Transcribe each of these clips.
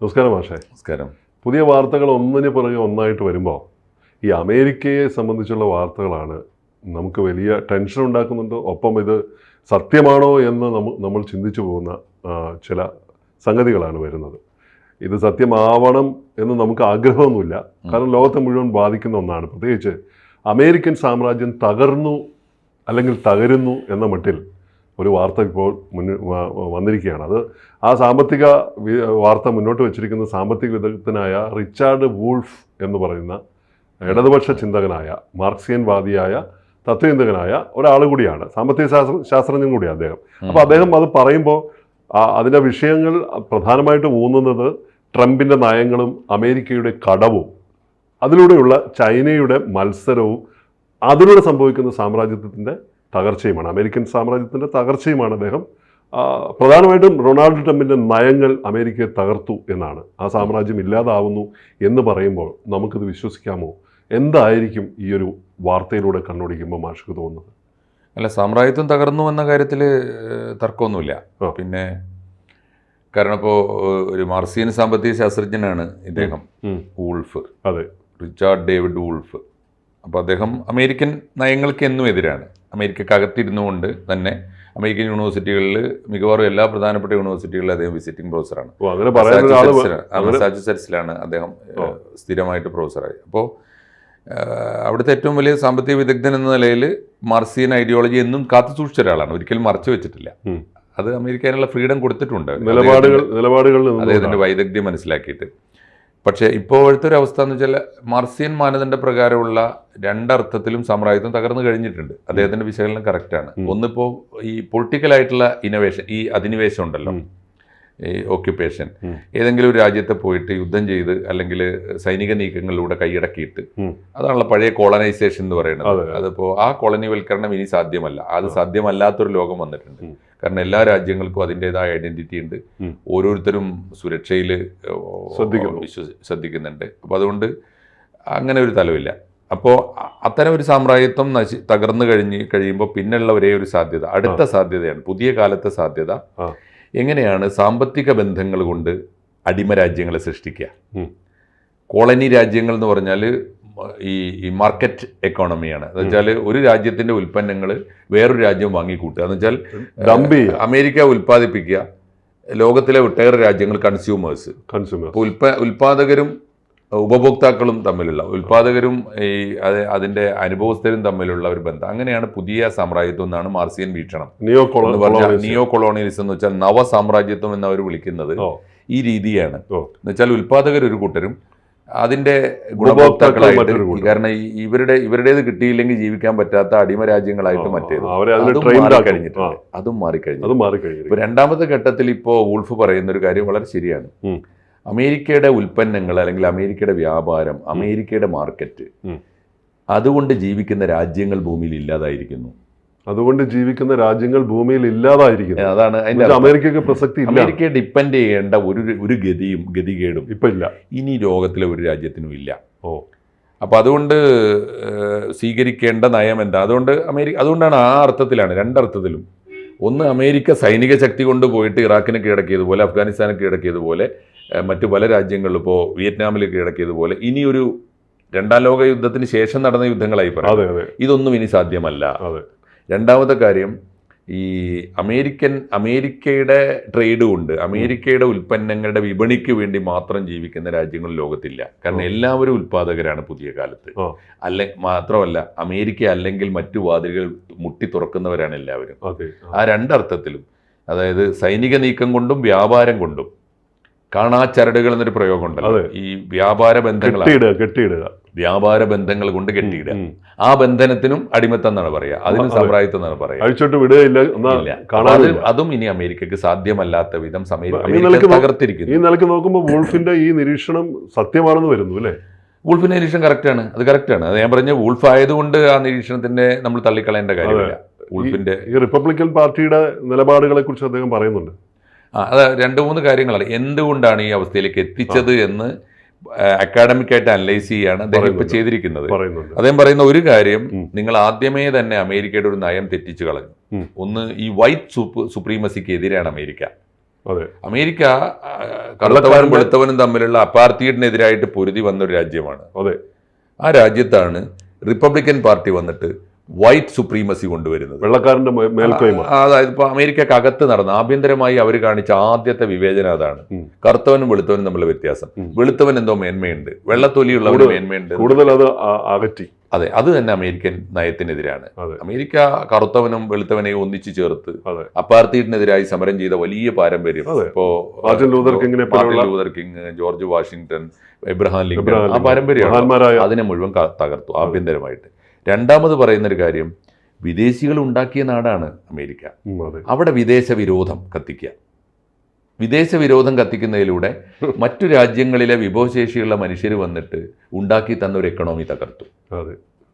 നമസ്കാരം മാഷേ നമസ്കാരം. പുതിയ വാർത്തകൾ ഒന്നിന് പുറകെ ഒന്നായിട്ട് വരുമ്പോൾ ഈ അമേരിക്കയെ സംബന്ധിച്ചുള്ള വാർത്തകളാണ് നമുക്ക് വലിയ ടെൻഷൻ ഉണ്ടാക്കുന്നുണ്ട്. ഒപ്പം ഇത് സത്യമാണോ എന്ന് നമ്മൾ ചിന്തിച്ചു പോകുന്ന ചില സംഗതികളാണ് വരുന്നത്. ഇത് സത്യമാവണം എന്ന് നമുക്ക് ആഗ്രഹമൊന്നുമില്ല. കാരണം ലോകത്തെ മുഴുവൻ ബാധിക്കുന്ന ഒന്നാണ്. പ്രത്യേകിച്ച് അമേരിക്കൻ സാമ്രാജ്യം തകർന്നു അല്ലെങ്കിൽ തകരുന്നു എന്ന മട്ടിൽ ഒരു വാർത്ത ഇപ്പോൾ മുന്നിൽ വന്നിരിക്കുകയാണ്. അത് ആ സാമ്പത്തിക വാർത്ത മുന്നോട്ട് വെച്ചിരിക്കുന്ന സാമ്പത്തിക വിദഗ്ധനായ റിച്ചാർഡ് വൂൾഫ് എന്ന് പറയുന്ന ഇടതുപക്ഷ ചിന്തകനായ മാർക്സിയൻ വാദിയായ തത്വചിന്തകനായ ഒരാൾ കൂടിയാണ്. സാമ്പത്തിക ശാസ്ത്ര ശാസ്ത്രജ്ഞൻ കൂടിയാണ് അദ്ദേഹം. അപ്പോൾ അദ്ദേഹം അത് പറയുമ്പോൾ അതിന്റെ വിഷയങ്ങൾ പ്രധാനമായിട്ട് ഊന്നുന്നത് ട്രംപിന്റെ നയങ്ങളും അമേരിക്കയുടെ കടവും അതിലൂടെയുള്ള ചൈനയുടെ മത്സരവും അതിലൂടെ സംഭവിക്കുന്ന സാമ്രാജ്യത്തിന്റെ തകർച്ചയുമാണ്. അമേരിക്കൻ സാമ്രാജ്യത്തിന്റെ തകർച്ചയുമാണ് അദ്ദേഹം. പ്രധാനമായിട്ടും റൊണാൾഡ് ട്രംപിന്റെ നയങ്ങൾ അമേരിക്കയെ തകർത്തു എന്നാണ്. ആ സാമ്രാജ്യം ഇല്ലാതാവുന്നു എന്ന് പറയുമ്പോൾ നമുക്കിത് വിശ്വസിക്കാമോ? എന്തായിരിക്കും ഈ ഒരു വാർത്തയിലൂടെ കണ്ണോടിക്കുമ്പോൾ മാഷിക്ക് തോന്നുന്നത്? അല്ല സാമ്രാജ്യത്വം തകർന്നു എന്ന കാര്യത്തിൽ തർക്കമൊന്നുമില്ല. പിന്നെ കാരണം ഇപ്പോൾ ഒരു മാർസിയൻ സാമ്പത്തിക ശാസ്ത്രജ്ഞനാണ് ഇദ്ദേഹം. വൂൾഫ്. അതെ. Richard David Wolff. അപ്പോൾ അദ്ദേഹം അമേരിക്കൻ നയങ്ങൾക്ക് എന്നും എതിരാണ്. അമേരിക്കക്കകത്തിരുന്നു കൊണ്ട് തന്നെ അമേരിക്കൻ യൂണിവേഴ്സിറ്റികളിൽ മിക്കവാറും എല്ലാ പ്രധാനപ്പെട്ട യൂണിവേഴ്സിറ്റികളിലും അദ്ദേഹം വിസിറ്റിംഗ് പ്രൊഫസറാണ്. മസാച്ചുസെറ്റ്സിലാണ് അദ്ദേഹം സ്ഥിരമായിട്ട് പ്രൊഫസറായി. അപ്പോൾ അവിടുത്തെ ഏറ്റവും വലിയ സാമ്പത്തിക വിദഗ്ധൻ എന്ന നിലയിൽ മാർസിയൻ ഐഡിയോളജി എന്നും കാത്തു സൂക്ഷിച്ച ഒരാളാണ്. ഒരിക്കലും മറച്ചു വെച്ചിട്ടില്ല. അത് അമേരിക്കാനുള്ള ഫ്രീഡം കൊടുത്തിട്ടുണ്ട്. നിലപാടുകൾ അദ്ദേഹത്തിന്റെ വൈദഗ്ധ്യം മനസ്സിലാക്കിയിട്ട്. പക്ഷേ ഇപ്പോഴത്തെ ഒരു അവസ്ഥ എന്ന് വെച്ചാൽ മർസിയൻ മാനദണ്ഡ പ്രകാരമുള്ള രണ്ടർത്ഥത്തിലും സാമ്രാജ്യത്വം തകർന്നു കഴിഞ്ഞിട്ടുണ്ട്. അദ്ദേഹത്തിന്റെ വിശകലനം കറക്റ്റാണ്. ഒന്നിപ്പോൾ ഈ പൊളിറ്റിക്കലായിട്ടുള്ള ഇനോവേഷൻ ഈ അധിനിവേശം ഉണ്ടല്ലോ. ഈ ഓക്യുപ്പേഷൻ ഏതെങ്കിലും ഒരു രാജ്യത്തെ പോയിട്ട് യുദ്ധം ചെയ്ത് അല്ലെങ്കിൽ സൈനിക നീക്കങ്ങളിലൂടെ കൈയടക്കിയിട്ട്. അതാണല്ലോ പഴയ കോളനൈസേഷൻ എന്ന് പറയുന്നത്. അതെ. അതിപ്പോൾ ആ കോളനിവൽക്കരണം ഇനി സാധ്യമല്ല. അത് സാധ്യമല്ലാത്തൊരു ലോകം വന്നിട്ടുണ്ട്. കാരണം എല്ലാ രാജ്യങ്ങൾക്കും അതിന്റെതായ ഐഡന്റിറ്റി ഉണ്ട്. ഓരോരുത്തരും സുരക്ഷയിൽ ശ്രദ്ധിക്കുന്നു. ശ്രദ്ധിക്കുന്നുണ്ട്. അപ്പോൾ അതുകൊണ്ട് അങ്ങനെ ഒരു തലവില്ല. അപ്പോൾ അത്തരം ഒരു സാമ്രാജ്യത്വം നശി തകർന്നു കഴിഞ്ഞ് കഴിയുമ്പോൾ പിന്നെയുള്ള ഒരേ ഒരു സാധ്യത അടുത്ത സാധ്യതയാണ് പുതിയ കാലത്തെ സാധ്യത. എങ്ങനെയാണ് സാമ്പത്തിക ബന്ധങ്ങൾ കൊണ്ട് അടിമ രാജ്യങ്ങളെ സൃഷ്ടിക്കുക. കോളനി രാജ്യങ്ങൾ എന്ന് പറഞ്ഞാൽ ഈ ഈ മാർക്കറ്റ് എക്കോണമിയാണ് എന്ന് വെച്ചാൽ ഒരു രാജ്യത്തിന്റെ ഉൽപ്പന്നങ്ങൾ വേറൊരു രാജ്യം വാങ്ങിക്കൂട്ടുക. എന്ന് വെച്ചാൽ ഡംപ് അമേരിക്ക ഉൽപ്പാദിപ്പിക്കുക. ലോകത്തിലെ ഒട്ടേറെ രാജ്യങ്ങൾ കൺസ്യൂമേഴ്സ് കൺസ്യൂമർ ഉൽപാദകരും ഉൽപ്പ ഉൽപ്പാദകരും ഉപഭോക്താക്കളും തമ്മിലുള്ള ഉൽപാദകരും ഈ അത് അതിന്റെ അനുഭവസ്ഥരും തമ്മിലുള്ള ഒരു ബന്ധം. അങ്ങനെയാണ് പുതിയ സാമ്രാജ്യത്വം എന്നാണ് മാർസിയൻ വീക്ഷണം. നിയോ നിയോ കൊളോണിയലിസം എന്ന് വെച്ചാൽ നവ സാമ്രാജ്യത്വം എന്ന് അവർ വിളിക്കുന്നത് ഈ രീതിയാണ്. എന്ന് വെച്ചാൽ ഉൽപ്പാദകർ ഒരു കൂട്ടരും അതിന്റെ ഗുണഭോക്താക്കളായിട്ട് കാരണം ഇവരുടെ ഇവരുടേത് കിട്ടിയില്ലെങ്കിൽ ജീവിക്കാൻ പറ്റാത്ത അടിമ രാജ്യങ്ങളായിട്ട് മറ്റേത്. മാറിക്കഴിഞ്ഞിട്ടുണ്ട് അതും മാറിക്കഴിഞ്ഞു ഇപ്പൊ രണ്ടാമത്തെ ഘട്ടത്തിൽ ഇപ്പോ വുൾഫ് പറയുന്ന ഒരു കാര്യം വളരെ ശരിയാണ്. അമേരിക്കയുടെ ഉൽപ്പന്നങ്ങൾ അല്ലെങ്കിൽ അമേരിക്കയുടെ വ്യാപാരം അമേരിക്കയുടെ മാർക്കറ്റ് അതുകൊണ്ട് ജീവിക്കുന്ന രാജ്യങ്ങൾ ഭൂമിയിൽ ഇല്ലാതായിരിക്കുന്നു. അതുകൊണ്ട് ജീവിക്കുന്ന രാജ്യങ്ങൾ ഭൂമിയിൽ ഇല്ലാതായിരിക്കുന്നു. അതാണ് അമേരിക്കക്ക് പ്രസക്തി അമേരിക്കയെ ഡിപ്പെൻഡ് ചെയ്യേണ്ട ഒരു ഒരു ഗതിയും ഗതികേടും ഇപ്പൊ ഇല്ല. ഇനി ലോകത്തിലെ ഒരു രാജ്യത്തിനും ഇല്ല. ഓ. അപ്പോൾ അതുകൊണ്ട് സ്വീകരിക്കേണ്ട നയം എന്താ? അതുകൊണ്ട് അമേരിക്ക അതുകൊണ്ടാണ് ആ അർത്ഥത്തിലാണ് രണ്ടർത്ഥത്തിലും. ഒന്ന് അമേരിക്ക സൈനിക ശക്തി കൊണ്ട് പോയിട്ട് ഇറാഖിനെ കീഴടക്കിയതുപോലെ അഫ്ഗാനിസ്ഥാനെ കീഴടക്കിയതുപോലെ മറ്റു പല രാജ്യങ്ങളിലും ഇപ്പോൾ വിയറ്റ്നാമിൽ കീഴടക്കിയതുപോലെ ഇനിയൊരു രണ്ടാം ലോക യുദ്ധത്തിന് ശേഷം നടന്ന യുദ്ധങ്ങളായി പറയാം ഇതൊന്നും ഇനി സാധ്യമല്ല. രണ്ടാമത്തെ കാര്യം ഈ അമേരിക്കൻ അമേരിക്കയുടെ ട്രേഡും ഉണ്ട് അമേരിക്കയുടെ ഉൽപ്പന്നങ്ങളുടെ വിപണിക്ക് വേണ്ടി മാത്രം ജീവിക്കുന്ന രാജ്യങ്ങൾ ലോകത്തില്ല. കാരണം എല്ലാവരും ഉൽപ്പാദകരാണ് പുതിയ കാലത്ത്. അല്ലെ മാത്രമല്ല അമേരിക്ക അല്ലെങ്കിൽ മറ്റു വാതിലുകൾ മുട്ടി തുറക്കുന്നവരാണ് എല്ലാവരും. ആ രണ്ടർത്ഥത്തിലും അതായത് സൈനിക നീക്കം കൊണ്ടും വ്യാപാരം കൊണ്ടും കാണാച്ചരടുകൾ എന്നൊരു പ്രയോഗമുണ്ടല്ലോ. ഈ വ്യാപാര ബന്ധങ്ങൾ കെട്ടിയിടുക വ്യാപാര ബന്ധങ്ങൾ കൊണ്ട് കെട്ടിയിടുക. ആ ബന്ധനത്തിനും അടിമത്തം എന്നാണ് പറയുക. അതിനും അതെ. സാമ്രാജ്യത്വം എന്നാണ് പറയുക. അഴിച്ചോട്ട് വിടുകയില്ല. അത് അതും ഇനി അമേരിക്കക്ക് സാധ്യമല്ലാത്ത വിധം തകർത്തിരിക്കുന്നു. ഈ നിലയ്ക്ക് നോക്കുമ്പോൾ വൂൾഫിന്റെ ഈ നിരീക്ഷണം സത്യമാണെന്ന് വരുന്നു അല്ലേ? വൂൾഫിന്റെ നിരീക്ഷണം കറക്റ്റാണ്. അത് കറക്റ്റാണ്. അത് ഞാൻ പറഞ്ഞ വൂൾഫ് ആയതുകൊണ്ട് ആ നിരീക്ഷണത്തിന്റെ നമ്മൾ തള്ളിക്കളയേണ്ട കാര്യമില്ല. വൂൾഫിന്റെ ഈ റിപ്പബ്ലിക്കൻ പാർട്ടിയുടെ നിലപാടുകളെ കുറിച്ച് അദ്ദേഹം പറയുന്നുണ്ട്. അത് രണ്ട് മൂന്ന് കാര്യങ്ങളല്ല എന്തുകൊണ്ടാണ് ഈ അവസ്ഥയിലേക്ക് എത്തിച്ചത് എന്ന് അക്കാഡമിക് ആയിട്ട് അനലൈസ് ചെയ്യാണ് അദ്ദേഹം ഇപ്പൊ. ചെയ്തിരിക്കുന്നത്. അദ്ദേഹം പറയുന്ന ഒരു കാര്യം നിങ്ങൾ ആദ്യമേ തന്നെ അമേരിക്കയുടെ ഒരു നയം തെറ്റിച്ചു കളഞ്ഞു. ഒന്ന് ഈ വൈറ്റ് സൂപ്പ് സുപ്രീമസിക്ക് എതിരാണ് അമേരിക്ക അമേരിക്ക കള്ളത്തവനും വെളുത്തവനും തമ്മിലുള്ള അപ്പാർത്തിയിടിനെതിരായിട്ട് പൊരുതി വന്ന ഒരു രാജ്യമാണ്. അതെ. ആ രാജ്യത്താണ് റിപ്പബ്ലിക്കൻ പാർട്ടി വന്നിട്ട് വൈറ്റ് സുപ്രീമസി കൊണ്ടുവരുന്നത്. വെള്ളക്കാരന്റെ മേൽക്കോയ്മ. അതായത് ഇപ്പൊ അമേരിക്കക്ക് അകത്ത് നടന്ന ആഭ്യന്തരമായി അവർ കാണിച്ച ആദ്യത്തെ വിവേചനം അതാണ്. കറുത്തവനും വെളുത്തവനും തമ്മിലുള്ള വ്യത്യാസം. വെളുത്തവൻ എന്തോ മേന്മയുണ്ട്. വെള്ളത്തൊലിയുള്ള മേന്മയുണ്ട്. കൂടുതൽ അത് അകറ്റി. അതെ അത് തന്നെ അമേരിക്കൻ നയത്തിനെതിരാണ്. അമേരിക്ക കറുത്തവനും വെളുത്തവനെയും ഒന്നിച്ചു ചേർത്ത് അപ്പാർത്തീഡിനെതിരായി സമരം ചെയ്ത വലിയ പാരമ്പര്യം. ഇപ്പോ Martin Luther കിങ്ങിനെ King George Washington Abraham Lincoln ആ പാരമ്പര്യം അതിനെ മുഴുവൻ തകർത്തു ആഭ്യന്തരമായിട്ട്. രണ്ടാമത് പറയുന്നൊരു കാര്യം വിദേശികൾ ഉണ്ടാക്കിയ നാടാണ് അമേരിക്ക. അവിടെ വിദേശ വിരോധം കത്തിക്കുക. വിദേശ വിരോധം കത്തിക്കുന്നതിലൂടെ മറ്റു രാജ്യങ്ങളിലെ വിഭവശേഷിയുള്ള മനുഷ്യർ വന്നിട്ട് ഉണ്ടാക്കി തന്ന ഒരു എക്കണോമി തകർത്തു.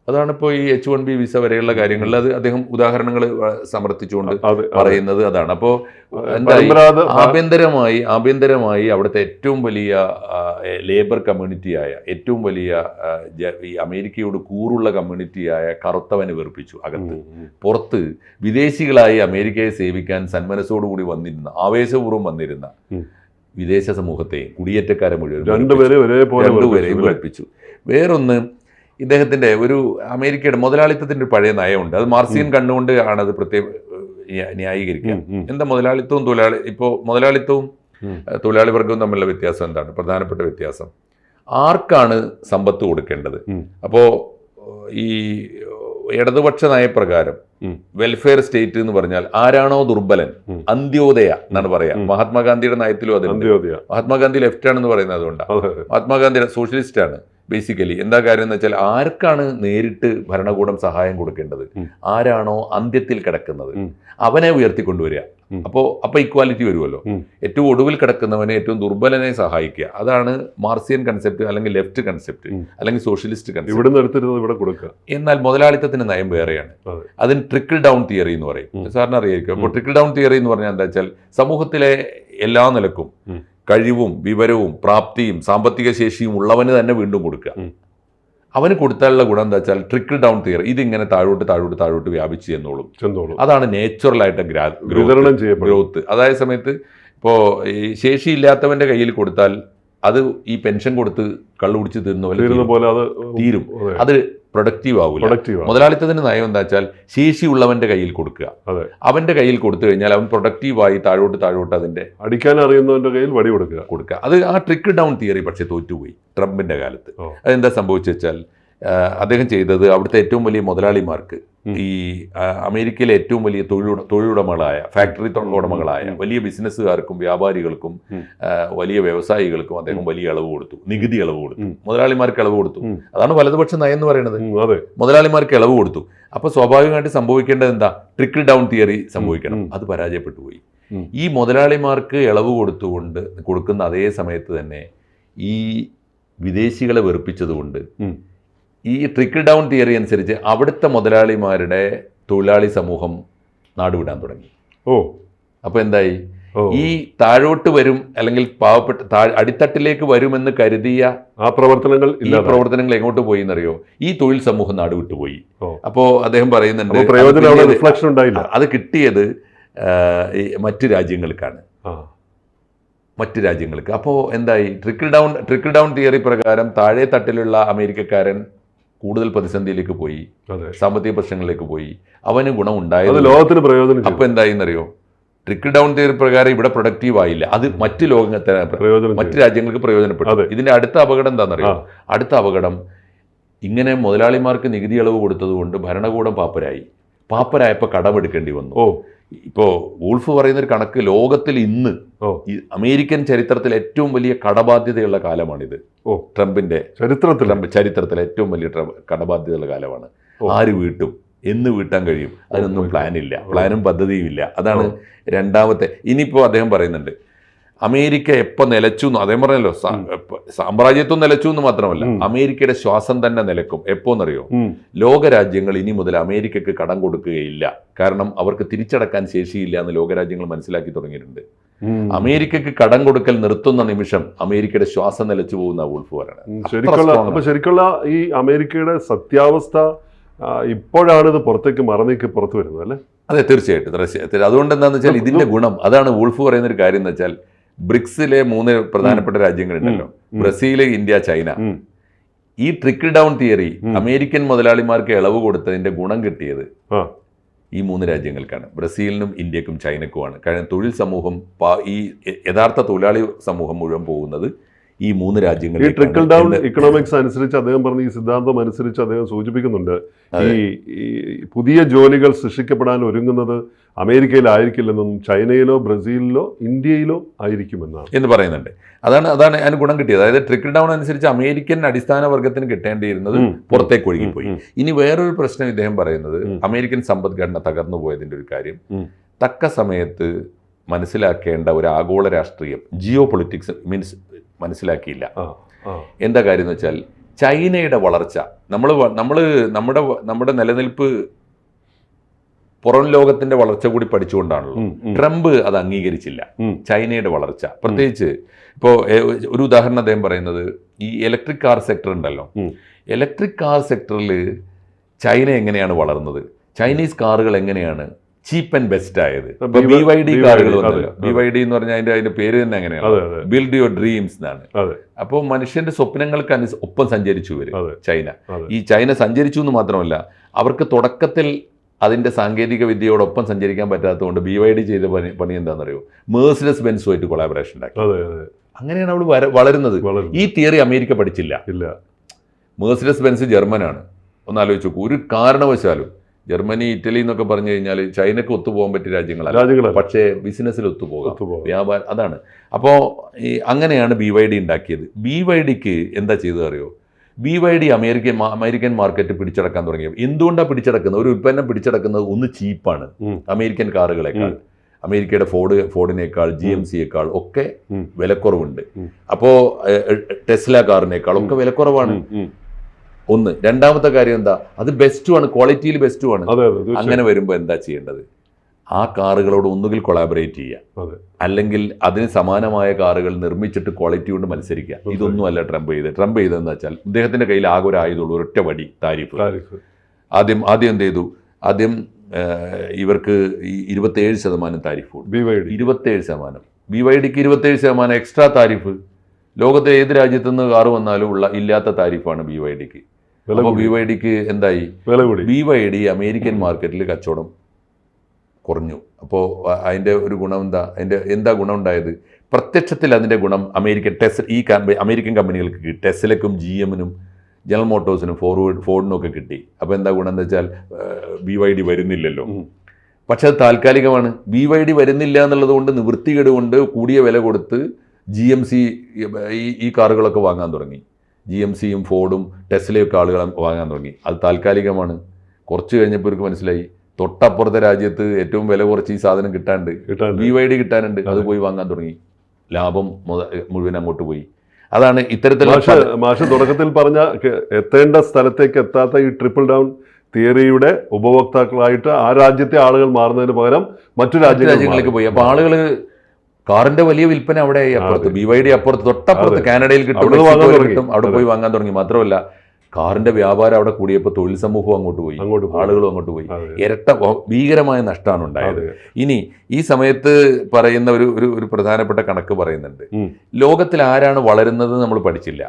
അതാണ് ഇപ്പോൾ ഈ എച്ച് വൺ ബി വിസ വരെയുള്ള കാര്യങ്ങളിൽ അത് അദ്ദേഹം ഉദാഹരണങ്ങൾ സമർത്ഥിച്ചുകൊണ്ട്. പറയുന്നത് അതാണ്. അപ്പോൾ ആഭ്യന്തരമായി ആഭ്യന്തരമായി അവിടുത്തെ ഏറ്റവും വലിയ ലേബർ കമ്മ്യൂണിറ്റിയായ ഏറ്റവും വലിയ ഈ അമേരിക്കയോട് കൂറുള്ള കമ്മ്യൂണിറ്റിയായ കറുത്തവനെ വെറുപ്പിച്ചു അകത്ത്. പുറത്ത് വിദേശികളായി അമേരിക്കയെ സേവിക്കാൻ സന്മനസ്സോടുകൂടി വന്നിരുന്ന ആവേശപൂർവം വന്നിരുന്ന വിദേശ സമൂഹത്തെയും കുടിയേറ്റക്കാരെ മുഴുവൻ. രണ്ടുപേരെ വെറുപ്പിച്ചു. വേറൊന്ന് ഇദ്ദേഹത്തിന്റെ ഒരു അമേരിക്കയുടെ മുതലാളിത്തത്തിന്റെ ഒരു പഴയ നയമുണ്ട്. അത് മാർസിയൻ കണ്ടുകൊണ്ട് ആണ് അത് പ്രത്യേക ന്യായീകരിക്കുക. എന്താ മുതലാളിത്തവും തൊഴിലാളി ഇപ്പോൾ മുതലാളിത്തവും തൊഴിലാളി വർഗവും തമ്മിലുള്ള വ്യത്യാസം എന്താണ്? പ്രധാനപ്പെട്ട വ്യത്യാസം. ആർക്കാണ് സമ്പത്ത് കൊടുക്കേണ്ടത്. അപ്പോൾ ഈ ഇടതുപക്ഷ നയപ്രകാരം വെൽഫെയർ സ്റ്റേറ്റ് എന്ന് പറഞ്ഞാൽ ആരാണോ ദുർബലൻ അന്ത്യോദയ എന്നാണ് പറയാ. മഹാത്മാഗാന്ധിയുടെ നയത്തിലും അന്ത്യോദയ. മഹാത്മാഗാന്ധി ലെഫ്റ്റ് ആണെന്ന് പറയുന്നത് അതുകൊണ്ടാണ് അതെ. അതെ. മഹാത്മാഗാന്ധിയുടെ സോഷ്യലിസ്റ്റ് ആണ് ബേസിക്കലി എന്താ കാര്യം എന്ന് വെച്ചാൽ ആർക്കാണ് നേരിട്ട് ഭരണകൂടം സഹായം കൊടുക്കേണ്ടത്? ആരാണോ അന്ത്യത്തിൽ കിടക്കുന്നത്? അവനെ ഉയർത്തിക്കൊണ്ടുവരിക. അപ്പോൾ അപ്പോൾ ഇക്വാലിറ്റി വരുമല്ലോ. ഏറ്റവും ഒടുവിൽ കിടക്കുന്നവനെ ഏറ്റവും ദുർബലനെ സഹായിക്കുക. അതാണ് മാർസിയൻ കൺസെപ്റ്റ് അല്ലെങ്കിൽ ലെഫ്റ്റ് കൺസെപ്റ്റ് അല്ലെങ്കിൽ സോഷ്യലിസ്റ്റ് കൺസെപ്റ്റ് ഇവിടെ ഇവിടെ കൊടുക്കുക. എന്നാൽ മുതലാളിത്തത്തിന്റെ നയം വേറെയാണ്. അതെ. അതിന് ട്രിക്കിൾ ഡൗൺ തിയറി എന്ന് പറയും. സാറിന് അറിയായിരിക്കും. അപ്പോൾ ട്രിക്കിൾ ഡൗൺ തിയറി എന്ന് പറഞ്ഞാൽ എന്താ വെച്ചാൽ സമൂഹത്തിലെ എല്ലാ നിലക്കും. കഴിവും വിവരവും പ്രാപ്തിയും സാമ്പത്തിക ശേഷിയും ഉള്ളവന് തന്നെ വീണ്ടും കൊടുക്കുക. അവന് കൊടുത്താലുള്ള ഗുണം എന്താ വെച്ചാൽ ട്രിക്കിൾ ഡൗൺ തിയറി ഇതിങ്ങനെ താഴോട്ട് താഴോട്ട് താഴോട്ട് വ്യാപിച്ചു എന്നോളും അതാണ് നേച്ചുറലായിട്ട് ഗ്രോത്ത് അതായത് സമയത്ത് ഇപ്പോൾ ഈ ശേഷിയില്ലാത്തവന്റെ കയ്യിൽ കൊടുത്താൽ അത് ഈ പെൻഷൻ കൊടുത്ത് കള്ളു കുടിച്ച് തിന്നു പോലെ. അത് തീരും. അത് പ്രൊഡക്റ്റീവ് ആവില്ല മുതലാളിത്തത്തിന്റെ നയം എന്താ വെച്ചാൽ ശേഷിയുള്ളവന്റെ കയ്യിൽ കൊടുക്കുക. അവന്റെ കയ്യിൽ കൊടുത്തു കഴിഞ്ഞാൽ അവൻ പ്രൊഡക്റ്റീവായി താഴോട്ട് താഴോട്ട് അതിന്റെ അടിക്കാൻ അറിയുന്നവന്റെ കയ്യിൽ വടി കൊടുക്കുക. കൊടുക്കുക. അത് ആ ട്രിക്ക് ഡൗൺ തിയറി പക്ഷേ തോറ്റുപോയി ട്രംപിന്റെ കാലത്ത്. അതെന്താ സംഭവിച്ചു വെച്ചാൽ അദ്ദേഹം ചെയ്തത് അവിടുത്തെ ഏറ്റവും വലിയ മുതലാളിമാർക്ക് ഈ അമേരിക്കയിലെ ഏറ്റവും വലിയ തൊഴിലുട തൊഴിലുടമകളായ ഫാക്ടറി തൊഴിലുടമകളായ ഉടമകളായ വലിയ ബിസിനസ്സുകാർക്കും വ്യാപാരികൾക്കും വലിയ വ്യവസായികൾക്കും അദ്ദേഹം വലിയ ഇളവ് കൊടുത്തു. നികുതി ഇളവ് കൊടുത്തു. മുതലാളിമാർക്ക് ഇളവ് കൊടുത്തു. അതാണ് വലതുപക്ഷ നയം എന്ന് പറയുന്നത്. അതെ. മുതലാളിമാർക്ക് ഇളവ് കൊടുത്തു. അപ്പോൾ സ്വാഭാവികമായിട്ട് സംഭവിക്കേണ്ടത് എന്താ? ട്രിക്കിൾ ഡൗൺ തിയറി സംഭവിക്കണം. അത് പരാജയപ്പെട്ടു പോയി. ഈ മുതലാളിമാർക്ക് ഇളവ് കൊടുത്തുകൊണ്ട് കൊടുക്കുന്ന അതേ സമയത്ത് തന്നെ ഈ വിദേശികളെ വെറുപ്പിച്ചതുകൊണ്ട്. ഈ ട്രിക്കിൾ ഡൗൺ തിയറി അനുസരിച്ച് അവിടുത്തെ മുതലാളിമാരുടെ തൊഴിലാളി സമൂഹം നാടുവിടാൻ തുടങ്ങി. ഓ. അപ്പോൾ എന്തായി? ഈ താഴോട്ട് വരും അല്ലെങ്കിൽ പാവപ്പെട്ട താഴ് അടിത്തട്ടിലേക്ക് വരുമെന്ന് കരുതിയ ആ പ്രവർത്തനങ്ങൾ ഈ പ്രവർത്തനങ്ങൾ എങ്ങോട്ട് പോയി എന്നറിയോ? ഈ തൊഴിൽ സമൂഹം നാട് വിട്ടുപോയി അപ്പോൾ അദ്ദേഹം പറയുന്നുണ്ട് അത് കിട്ടിയത് മറ്റ് രാജ്യങ്ങൾക്കാണ്. മറ്റ് രാജ്യങ്ങൾക്ക്. അപ്പോൾ എന്തായി? Trickle down trickle down theory പ്രകാരം താഴെ തട്ടിലുള്ള അമേരിക്കക്കാരൻ കൂടുതൽ പ്രതിസന്ധിയിലേക്ക് പോയി സാമ്പത്തിക പ്രശ്നങ്ങളിലേക്ക് പോയി. അവന് ഗുണം ഉണ്ടായത് ലോകത്തിന് പ്രയോജനം അപ്പൊ ചെയ്തു. എന്തായി എന്നറിയോ ട്രിക്കിൾ ഡൗൺ തിയറി പ്രകാരം ഇവിടെ പ്രൊഡക്റ്റീവ് ആയില്ല. അത് മറ്റ് ലോകത്തെ മറ്റ് രാജ്യങ്ങൾക്ക് പ്രയോജനപ്പെട്ടു. ഇതിന്റെ അടുത്ത അപകടം എന്താണെന്നറിയോ അടുത്ത അപകടം ഇങ്ങനെ മുതലാളിമാർക്ക് നികുതി ഇളവ് കൊടുത്തതുകൊണ്ട് ഭരണകൂടം പാപ്പരായി. പാപ്പരായപ്പോൾ കടമെടുക്കേണ്ടി വന്നു. ഓ. ഇപ്പോൾ വൂൾഫ് പറയുന്ന ഒരു കണക്ക് ലോകത്തിൽ ഇന്ന് ഈ അമേരിക്കൻ ചരിത്രത്തിൽ ഏറ്റവും വലിയ കടബാധ്യതയുള്ള കാലമാണിത്. ഓ. ട്രംപിന്റെ ചരിത്രത്തിൽ? ട്രംപ് ചരിത്രത്തിൽ ഏറ്റവും വലിയ കടബാധ്യതയുള്ള കാലമാണ്. ആര് വീട്ടും? എന്ന് വീട്ടാൻ കഴിയും. അതിനൊന്നും പ്ലാനില്ല. പ്ലാൻ ഇല്ല പ്ലാനും പദ്ധതിയും ഇല്ല. അതാണ്. രണ്ടാമത്തെ ഇനിയിപ്പോൾ അദ്ദേഹം പറയുന്നുണ്ട് അമേരിക്ക എപ്പോൾ നിലച്ചു എന്ന് അതേ പറഞ്ഞല്ലോ സാമ്രാജ്യത്വം നിലച്ചു എന്ന് മാത്രമല്ല അമേരിക്കയുടെ ശ്വാസം തന്നെ നിലക്കും. എപ്പോന്നറിയോ. ലോകരാജ്യങ്ങൾ ഇനി മുതൽ അമേരിക്കക്ക് കടം കൊടുക്കുകയില്ല. കാരണം അവർക്ക് തിരിച്ചടക്കാൻ ശേഷിയില്ല എന്ന് ലോകരാജ്യങ്ങൾ മനസ്സിലാക്കി തുടങ്ങിയിട്ടുണ്ട്. അമേരിക്കക്ക് കടം കൊടുക്കൽ നിർത്തുന്ന നിമിഷം അമേരിക്കയുടെ ശ്വാസം നിലച്ചു പോകുന്ന വൂൾഫ് വരാണ് ശരിക്കുള്ള ഈ അമേരിക്കയുടെ സത്യാവസ്ഥ ഇപ്പോഴാണ് ഇത് പുറത്തേക്ക് മറന്നേക്ക് പുറത്തു വരുന്നത് അല്ലേ? അതെ തീർച്ചയായിട്ടും. അതുകൊണ്ട് എന്താണെന്ന് വെച്ചാൽ ഇതിന്റെ ഗുണം അതാണ് വൂൾഫ് പറയുന്ന ഒരു കാര്യം എന്ന് വെച്ചാൽ ബ്രിക്സിലെ മൂന്ന് പ്രധാനപ്പെട്ട രാജ്യങ്ങളുണ്ടല്ലോ. Brazil Brazil India China. ഈ ട്രിക്കിൾ ഡൗൺ തിയറി അമേരിക്കൻ മുതലാളിമാർക്ക് ഇളവ് കൊടുത്തതിന്റെ ഗുണം കിട്ടിയത്. ഈ മൂന്ന് രാജ്യങ്ങൾക്കാണ്. ബ്രസീലിനും ഇന്ത്യക്കും ചൈനക്കുമാണ്. കാരണം തൊഴിൽ സമൂഹം ഈ യഥാർത്ഥ തൊഴിലാളി സമൂഹം മുഴുവൻ പോകുന്നത് ഈ മൂന്ന് ഈ രാജ്യങ്ങളിലേക്കാണ് ട്രിക്കിൾ ഡൗൺ ഇക്കണോമിക്സ് അനുസരിച്ച് അദ്ദേഹം പറഞ്ഞ ഈ സിദ്ധാന്തം അനുസരിച്ച് അദ്ദേഹം സൂചിപ്പിക്കുന്നുണ്ട്. ഈ ഈ പുതിയ ജോലികൾ സൃഷ്ടിക്കപ്പെടാൻ ഒരുങ്ങുന്നത് അമേരിക്കയിലായിരിക്കില്ലെന്നും ചൈനയിലോ ബ്രസീലിലോ ഇന്ത്യയിലോ ആയിരിക്കുമെന്നാണ്. എന്ന് പറയുന്നുണ്ട്. അതാണ് അതാണ് അതിന് ഗുണം കിട്ടിയത്. അതായത് ട്രിക്കിൾ ഡൗൺ അനുസരിച്ച് അമേരിക്കൻ അടിസ്ഥാന വർഗത്തിന് കിട്ടേണ്ടിയിരുന്നത്. പുറത്തേക്ക് ഒഴുകിപ്പോയി. ഇനി വേറൊരു പ്രശ്നം ഇദ്ദേഹം പറയുന്നത് അമേരിക്കൻ സമ്പദ്ഘടന തകർന്നു പോയതിന്റെ ഒരു കാര്യം. തക്ക സമയത്ത് മനസ്സിലാക്കേണ്ട ഒരു ആഗോള രാഷ്ട്രീയം ജിയോ പൊളിറ്റിക്സ് മീൻസ് മനസ്സിലാക്കിയില്ല. എന്താ കാര്യം എന്ന് വെച്ചാൽ ചൈനയുടെ വളർച്ച നമ്മൾ നമ്മൾ നമ്മുടെ നമ്മുടെ നിലനിൽപ്പ് പുറം ലോകത്തിന്റെ വളർച്ച കൂടി പഠിച്ചുകൊണ്ടാണല്ലോ. ട്രംപ് അത് അംഗീകരിച്ചില്ല. ചൈനയുടെ വളർച്ച. പ്രത്യേകിച്ച് ഇപ്പോൾ ഒരു ഉദാഹരണം അദ്ദേഹം പറയുന്നത് ഈ ഇലക്ട്രിക് കാർ സെക്ടർ ഉണ്ടല്ലോ. ഇലക്ട്രിക് കാർ സെക്ടറിൽ ചൈന എങ്ങനെയാണ് വളർന്നത്? ചൈനീസ് കാറുകൾ എങ്ങനെയാണ്? ചീപ്പ് ആൻഡ് ബെസ്റ്റ് ആയത്. ബി വൈ ഡി കാറുകൾ. ബി വൈ ഡി എന്ന് പറഞ്ഞാൽ അതിന്റെ അതിന്റെ പേര് തന്നെ അങ്ങനെയാണ്. ബിൽഡ് യുവർ ഡ്രീംസ് എന്നാണ്. അപ്പോൾ മനുഷ്യന്റെ സ്വപ്നങ്ങൾക്ക് അനുസ ഒപ്പം സഞ്ചരിച്ചു വരും ചൈന. ഈ ചൈന സഞ്ചരിച്ചു എന്ന് മാത്രമല്ല അവർക്ക് തുടക്കത്തിൽ അതിന്റെ സാങ്കേതിക വിദ്യയോടൊപ്പം സഞ്ചരിക്കാൻ പറ്റാത്തതുകൊണ്ട് ബി വൈ ഡി ചെയ്ത പണി പണി എന്താണെന്നറിയോ? മേഴ്സിഡസ് ബെൻസുമായിട്ട് കൊളാബറേഷൻ ഉണ്ടാക്കി. അങ്ങനെയാണ് അവൾ വളരുന്നത്. ഈ തിയറി അമേരിക്ക പഠിച്ചില്ല. ഇല്ല. മേഴ്സിഡസ് ബെൻസ് ജർമ്മനാണ്. ഒന്ന് ആലോചിച്ച് നോക്കൂ. ഒരു കാരണവശാലും ജർമ്മനി ഇറ്റലി എന്നൊക്കെ പറഞ്ഞു കഴിഞ്ഞാൽ ചൈനക്ക് ഒത്തുപോകാൻ പറ്റിയ രാജ്യങ്ങളല്ല. രാജ്യങ്ങളല്ല. പക്ഷേ ബിസിനസ്സിൽ ഒത്തുപോകാം. വ്യാപാരം അതാണ്. അപ്പോൾ ഈ അങ്ങനെയാണ് ബി വൈ ഡി ഉണ്ടാക്കിയത്. ബി വൈ ഡിക്ക് എന്താ ചെയ്തത് അറിയോ? B Y D American American market പിടിച്ചടക്കാൻ തുടങ്ങിയത് എന്തുകൊണ്ടാണ് പിടിച്ചടക്കുന്നത്? ഒരു ഉൽപ്പന്നം പിടിച്ചടക്കുന്നത് ഒന്ന് ചീപ്പാണ്. അമേരിക്കൻ കാറുകളെക്കാൾ. അമേരിക്കയുടെ ഫോർഡ് ഫോർഡിനേക്കാൾ ജി എം സിയേക്കാൾ ഒക്കെ വിലക്കുറവുണ്ട്. അപ്പോ അപ്പോൾ ടെസ്ല കാറിനേക്കാൾ ഒക്കെ വിലക്കുറവാണ്. ഒന്ന്. രണ്ടാമത്തെ കാര്യം എന്താ? അത് ബെസ്റ്റുമാണ് ക്വാളിറ്റിയിൽ ബെസ്റ്റുമാണ് അങ്ങനെ വരുമ്പോൾ എന്താ ചെയ്യേണ്ടത്? ആ കാറുകളോട് ഒന്നുകിൽ കൊളാബറേറ്റ് ചെയ്യുക. അല്ലെങ്കിൽ അതിന് സമാനമായ കാറുകൾ നിർമ്മിച്ചിട്ട് ക്വാളിറ്റി കൊണ്ട് മത്സരിക്കുക. ഇതൊന്നും അല്ല ട്രംപ് ചെയ്ത് ട്രംപ് ചെയ്തതെന്ന് വെച്ചാൽ അദ്ദേഹത്തിന്റെ കയ്യിൽ ആകെ ഒരു ആയുധമുള്ളൂ ഒരൊറ്റ വടി താരിഫ്. ആദ്യം ആദ്യം എന്ത് ചെയ്തു? ആദ്യം ഇവർക്ക് ഈ ഇരുപത്തേഴ് ശതമാനം താരിഫ് ഇരുപത്തേഴ് ശതമാനം. ബി വൈ ഡിക്ക് ഇരുപത്തേഴ് ശതമാനം എക്സ്ട്രാ താരിഫ്. ലോകത്തെ ഏത് രാജ്യത്തു നിന്ന് കാറ് വന്നാലും ഉള്ള ഇല്ലാത്ത താരിഫാണ് ബി വൈ ഡിക്ക് അപ്പോൾ ബി വൈ ഡിക്ക് എന്തായി? വില കൂടി. ബി വൈ ഡി അമേരിക്കൻ മാർക്കറ്റിൽ കച്ചവടം കുറഞ്ഞു. അപ്പോൾ അതിന്റെ ഒരു ഗുണം എന്താ? അതിന്റെ എന്താ ഗുണം ഉണ്ടായത്? പ്രത്യക്ഷത്തിൽ അതിന്റെ ഗുണം അമേരിക്കൻ ടെസ് ഈ അമേരിക്കൻ കമ്പനികൾക്ക് കിട്ടി. ടെസ്ലക്കും ജി എമ്മിനും ജനറൽ മോട്ടോഴ്സിനും ഫോർവേഡ് ഫോർഡിനും ഒക്കെ കിട്ടി. അപ്പോൾ എന്താ ഗുണം എന്ന് വെച്ചാൽ ബി വൈ ഡി വരുന്നില്ലല്ലോ. പക്ഷെ അത് താൽക്കാലികമാണ്. ബി വൈ ഡി വരുന്നില്ല എന്നുള്ളത് കൊണ്ട് നിവൃത്തികേട് കൊണ്ട് കൂടിയ വില കൊടുത്ത് ജി എം സി ഈ കാറുകളൊക്കെ വാങ്ങാൻ തുടങ്ങി. ജി എം സിയും ഫോർഡും ടെസ്ലയൊക്കെ ആളുകൾ വാങ്ങാൻ തുടങ്ങി. അത് താൽക്കാലികമാണ്. കുറച്ച് കഴിഞ്ഞപ്പോൾ ഇവർക്ക് മനസ്സിലായി. തൊട്ടപ്പുറത്തെ രാജ്യത്ത് ഏറ്റവും വില കുറച്ച് ഈ സാധനം കിട്ടാണ്ട് ബി വൈ ഡി കിട്ടാനുണ്ട്. അത് പോയി വാങ്ങാൻ തുടങ്ങി. ലാഭം മുഴുവൻ അങ്ങോട്ട് പോയി. അതാണ് ഇത്തരത്തിലുള്ള മാഷ് തുടക്കത്തിൽ പറഞ്ഞ എത്തേണ്ട സ്ഥലത്തേക്ക് എത്താത്ത ഈ ട്രിപ്പിൾ ഡൗൺ തിയറിയുടെ ഉപഭോക്താക്കളായിട്ട് ആ രാജ്യത്തെ ആളുകൾ മാറുന്നതിന് പകരം മറ്റു രാജ്യ രാജ്യങ്ങളിലേക്ക് പോയി. അപ്പൊ ആളുകൾ കാറിന്റെ വലിയ വിൽപ്പന അവിടെ അപ്പുറത്ത് ബി വൈ ഡി അപ്പുറത്ത് തൊട്ടപ്പുറത്ത് കാനഡയിൽ കിട്ടും. കിട്ടും അവിടെ പോയി വാങ്ങാൻ തുടങ്ങി. മാത്രമല്ല കാറിന്റെ വ്യാപാരം അവിടെ കൂടിയപ്പോൾ തൊഴിൽ സമൂഹം അങ്ങോട്ട് പോയി. ആളുകളും അങ്ങോട്ട് പോയി. ഇരട്ട ഭീകരമായ നഷ്ടമാണ് ഉണ്ടായത്. ഇനി ഈ സമയത്ത് പറയുന്ന ഒരു ഒരു ഒരു പ്രധാനപ്പെട്ട കണക്ക് പറയുന്നുണ്ട്. ലോകത്തിൽ ആരാണ് വളരുന്നത് നമ്മൾ പഠിച്ചില്ല.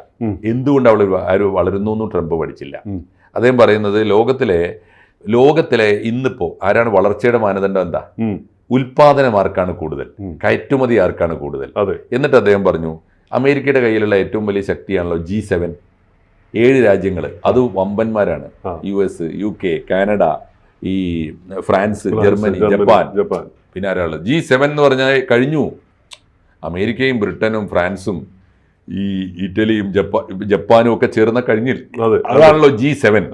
എന്തുകൊണ്ട് അവൾ ആര് വളരുന്നു എന്നും ട്രംപ് പഠിച്ചില്ല. അദ്ദേഹം പറയുന്നത് ലോകത്തിലെ ലോകത്തിലെ ഇന്നിപ്പോ ആരാണ് വളർച്ചയുടെ മാനദണ്ഡം എന്താ. ഉൽപാദനം ആർക്കാണ് കൂടുതൽ? കയറ്റുമതി ആർക്കാണ് കൂടുതൽ? എന്നിട്ട് അദ്ദേഹം പറഞ്ഞു അമേരിക്കയുടെ കയ്യിലുള്ള ഏറ്റവും വലിയ ശക്തിയാണല്ലോ ജി സെവൻ. ഏഴ് രാജ്യങ്ങൾ അത് വമ്പന്മാരാണ്. U S U K Canada ഈ ഫ്രാൻസ് ജർമ്മനി ജപ്പാൻ. ജപ്പാൻ. പിന്നെ ആരാൾ ജി സെവൻ എന്ന് പറഞ്ഞാൽ കഴിഞ്ഞു. അമേരിക്കയും ബ്രിട്ടനും ഫ്രാൻസും ഈ ഇറ്റലിയും ജപ്പാ ജപ്പാനും ഒക്കെ ചേർന്ന കഴിഞ്ഞില്ല. അതെ അതാണല്ലോ ജി സെവൻ.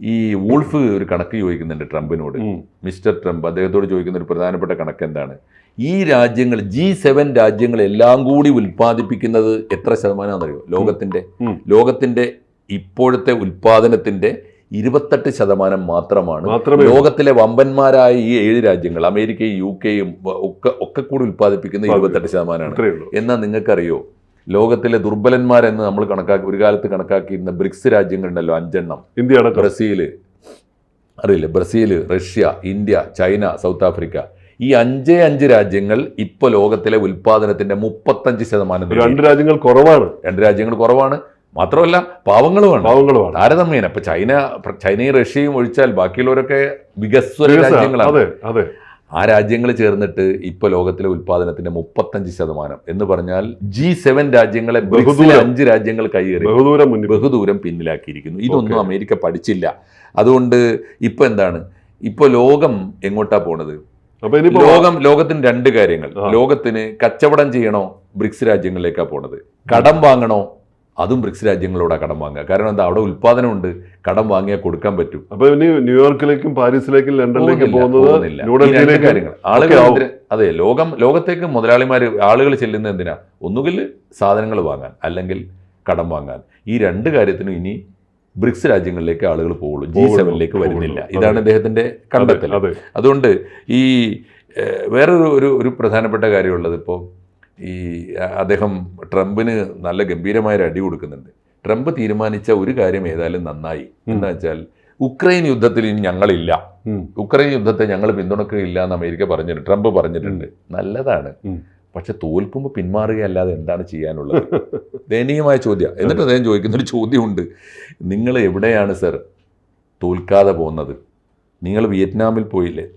ഈ വൂൾഫ് ഒരു കണക്ക് ചോദിക്കുന്നുണ്ട് ട്രംപിനോട്. മിസ്റ്റർ ട്രംപ് അദ്ദേഹത്തോട് ചോദിക്കുന്ന ഒരു പ്രധാനപ്പെട്ട കണക്ക് എന്താണ്? ഈ രാജ്യങ്ങൾ ജി സെവൻ രാജ്യങ്ങൾ എല്ലാം കൂടി ഉൽപ്പാദിപ്പിക്കുന്നത് എത്ര ശതമാനമാണെന്നറിയോ? ലോകത്തിന്റെ. ലോകത്തിന്റെ ലോകത്തിന്റെ ഇപ്പോഴത്തെ ഉൽപാദനത്തിന്റെ ഇരുപത്തെട്ട് ശതമാനം മാത്രമാണ്. ലോകത്തിലെ വമ്പന്മാരായ ഈ ഏഴ് രാജ്യങ്ങൾ അമേരിക്കയും യു കെയും ഒക്കെ ഒക്കെ കൂടി ഉൽപ്പാദിപ്പിക്കുന്ന ഇരുപത്തെട്ട് ശതമാനമാണ്. എന്നാൽ നിങ്ങൾക്കറിയോ? ലോകത്തിലെ ദുർബലന്മാരെന്ന് നമ്മൾ കണക്കാക്കി ഒരു കാലത്ത് കണക്കാക്കിയിരുന്ന ബ്രിക്സ് രാജ്യങ്ങളുണ്ടല്ലോ അഞ്ചെണ്ണം. ഇന്ത്യ ബ്രസീൽ ബ്രസീൽ അറിയില്ല? Brazil Russia India China South Africa. ഈ അഞ്ചേ അഞ്ച് രാജ്യങ്ങൾ ഇപ്പൊ ലോകത്തിലെ ഉൽപാദനത്തിന്റെ മുപ്പത്തഞ്ച് ശതമാനം രണ്ട് രാജ്യങ്ങൾ കുറവാണ്. രണ്ട് രാജ്യങ്ങൾ കുറവാണ്. മാത്രമല്ല പാവങ്ങളുമാണ്. പാവങ്ങളുമാണ്. താരതമ്യേന ഇപ്പൊ ചൈന ചൈനയും റഷ്യയും ഒഴിച്ചാൽ ബാക്കിയുള്ളവരൊക്കെ വികസ്വര രാജ്യങ്ങളാണ്. ആ രാജ്യങ്ങൾ ചേർന്നിട്ട് ഇപ്പൊ ലോകത്തിലെ ഉൽപാദനത്തിന്റെ മുപ്പത്തഞ്ച് ശതമാനം എന്ന് പറഞ്ഞാൽ ജി സെവൻ രാജ്യങ്ങളെ ബഹുദൂരം. അഞ്ച് രാജ്യങ്ങൾ കൈയേറി. ബഹുദൂരം ബഹുദൂരം പിന്നിലാക്കിയിരിക്കുന്നു. ഇതൊന്നും അമേരിക്ക പഠിച്ചില്ല. അതുകൊണ്ട് ഇപ്പൊ എന്താണ്? ഇപ്പൊ ലോകം എങ്ങോട്ടാ പോണത്? ലോകം ലോകത്തിന് രണ്ട് കാര്യങ്ങൾ. ലോകത്തിന് കച്ചവടം ചെയ്യണോ? ബ്രിക്സ് രാജ്യങ്ങളിലേക്കാ പോണത്. കടം വാങ്ങണോ? അതും ബ്രിക്സ് രാജ്യങ്ങളോടാ കടം വാങ്ങുക. കാരണം എന്താ? അവിടെ ഉൽപാദനമുണ്ട് കടം വാങ്ങിയാൽ കൊടുക്കാൻ പറ്റും. അപ്പൊ ഇനി ന്യൂയോർക്കിലേക്കും പാരീസിലേക്കും ലണ്ടനിലേക്കും പോകുന്നത് കാര്യങ്ങൾ. ആളുകൾ അതെ ലോകം ലോകത്തേക്ക് മുതലാളിമാർ ആളുകൾ ചെല്ലുന്നത് എന്തിനാ? ഒന്നുകിൽ സാധനങ്ങൾ വാങ്ങാൻ അല്ലെങ്കിൽ കടം വാങ്ങാൻ. ഈ രണ്ട് കാര്യത്തിനും ഇനി ബ്രിക്സ് രാജ്യങ്ങളിലേക്ക് ആളുകൾ പോകുള്ളൂ. ജി സെവനിലേക്ക് വരുന്നില്ല. ഇതാണ് അദ്ദേഹത്തിന്റെ കണ്ടെത്തൽ. അതുകൊണ്ട് ഈ വേറൊരു ഒരു ഒരു പ്രധാനപ്പെട്ട കാര്യമുള്ളത് ഇപ്പോൾ ഈ അദ്ദേഹം ട്രംപിന് നല്ല ഗംഭീരമായൊരു അടി കൊടുക്കുന്നുണ്ട്. ട്രംപ് തീരുമാനിച്ച ഒരു കാര്യം ഏതായാലും നന്നായി. എന്താ വെച്ചാൽ ഉക്രൈൻ യുദ്ധത്തിൽ ഇനി ഞങ്ങളില്ല. ഉക്രൈൻ യുദ്ധത്തെ ഞങ്ങൾ പിന്തുണക്കുകയില്ല എന്ന് അമേരിക്ക പറഞ്ഞിട്ടുണ്ട് ട്രംപ് പറഞ്ഞിട്ടുണ്ട്. നല്ലതാണ്. പക്ഷെ തോൽക്കുമ്പോൾ പിന്മാറുകയല്ലാതെ എന്താണ് ചെയ്യാനുള്ളത്? ദയനീയമായ ചോദ്യം. എന്നിട്ട് അദ്ദേഹം ചോദിക്കുന്ന ഒരു ചോദ്യമുണ്ട്. നിങ്ങൾ എവിടെയാണ് സർ തോൽക്കാതെ പോകുന്നത്? നിങ്ങൾ വിയറ്റ്നാമിൽ പോയില്ലേ?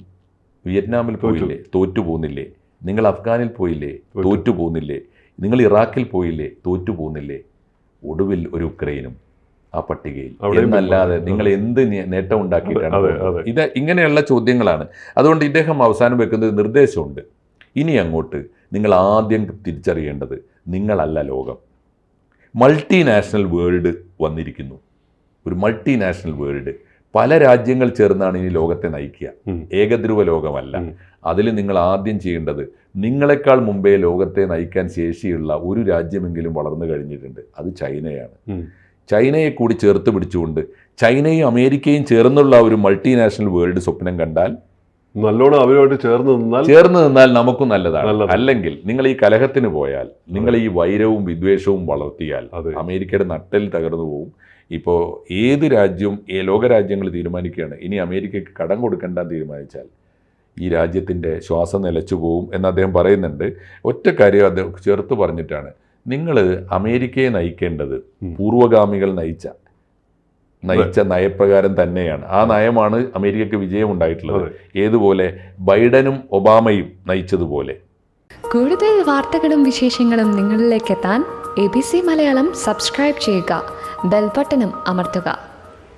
വിയറ്റ്നാമിൽ. പോയില്ലേ? തോറ്റു പോകുന്നില്ലേ നിങ്ങൾ അഫ്ഗാനിൽ പോയില്ലേ? തോറ്റു. പോകുന്നില്ലേ നിങ്ങൾ ഇറാഖിൽ പോയില്ലേ? തോറ്റു പോകുന്നില്ലേ ഒടുവിൽ ഒരു ഉക്രൈനും ആ പട്ടികയിൽ. എന്നല്ലാതെ നിങ്ങൾ എന്ത് നേട്ടം ഉണ്ടാക്കിയിട്ടാണ്. ഇത് ഇങ്ങനെയുള്ള ചോദ്യങ്ങളാണ്. അതുകൊണ്ട് ഇദ്ദേഹം അവസാനം വെക്കുന്നത് നിർദ്ദേശമുണ്ട്. ഇനി അങ്ങോട്ട് നിങ്ങൾ ആദ്യം തിരിച്ചറിയേണ്ടത് നിങ്ങളല്ല ലോകം. മൾട്ടിനാഷണൽ വേൾഡ് വന്നിരിക്കുന്നു. ഒരു മൾട്ടിനാഷണൽ വേൾഡ് പല രാജ്യങ്ങൾ ചേർന്നാണ് ഇനി ലോകത്തെ നയിക്കുക. ഏകധ്രുവ ലോകമല്ല. അതിൽ നിങ്ങൾ ആദ്യം ചെയ്യേണ്ടത് നിങ്ങളെക്കാൾ മുമ്പേ ലോകത്തെ നയിക്കാൻ ശേഷിയുള്ള ഒരു രാജ്യമെങ്കിലും വളർന്നു കഴിഞ്ഞിട്ടുണ്ട്. അത് ചൈനയാണ്. ചൈനയെ കൂടി ചേർത്ത് പിടിച്ചുകൊണ്ട് ചൈനയും അമേരിക്കയും ചേർന്നുള്ള ഒരു മൾട്ടിനാഷണൽ വേൾഡ് സ്വപ്നം കണ്ടാൽ നല്ലോണം അവരുമായിട്ട് ചേർന്ന് നിന്നാൽ ചേർന്ന് നിന്നാൽ നമുക്കും നല്ലതാണ്. അല്ലെങ്കിൽ നിങ്ങൾ ഈ കലഹത്തിന് പോയാൽ നിങ്ങൾ ഈ വൈരവും വിദ്വേഷവും വളർത്തിയാൽ അമേരിക്കയുടെ നട്ടൽ തകർന്നു പോകും ഇപ്പോൾ ഏത് രാജ്യവും ഈ ലോകരാജ്യങ്ങൾ തീരുമാനിക്കുകയാണ് ഇനി അമേരിക്കയ്ക്ക് കടം കൊടുക്കേണ്ട തീരുമാനിച്ചാൽ ഈ രാജ്യത്തിന്റെ ശ്വാസം നിലച്ചു പോകും എന്ന് അദ്ദേഹം പറയുന്നുണ്ട്. ഒറ്റ കാര്യം അദ്ദേഹം ചേർത്ത് പറഞ്ഞിട്ടാണ്. നിങ്ങൾ അമേരിക്കയെ നയിക്കേണ്ടത്. പൂർവഗാമികൾ നയിച്ച നയിച്ച നയപ്രകാരം തന്നെയാണ്. ആ നയമാണ് അമേരിക്കയ്ക്ക് വിജയം ഉണ്ടായിട്ടുള്ളത് ഏതുപോലെ? ബൈഡനും ഒബാമയും നയിച്ചതുപോലെ. കൂടുതൽ വാർത്തകളും വിശേഷങ്ങളും നിങ്ങളിലേക്ക് എത്താൻ A B C Malayalam subscribe ചെയ്യുക. ബെൽബട്ടനും അമർത്തുക.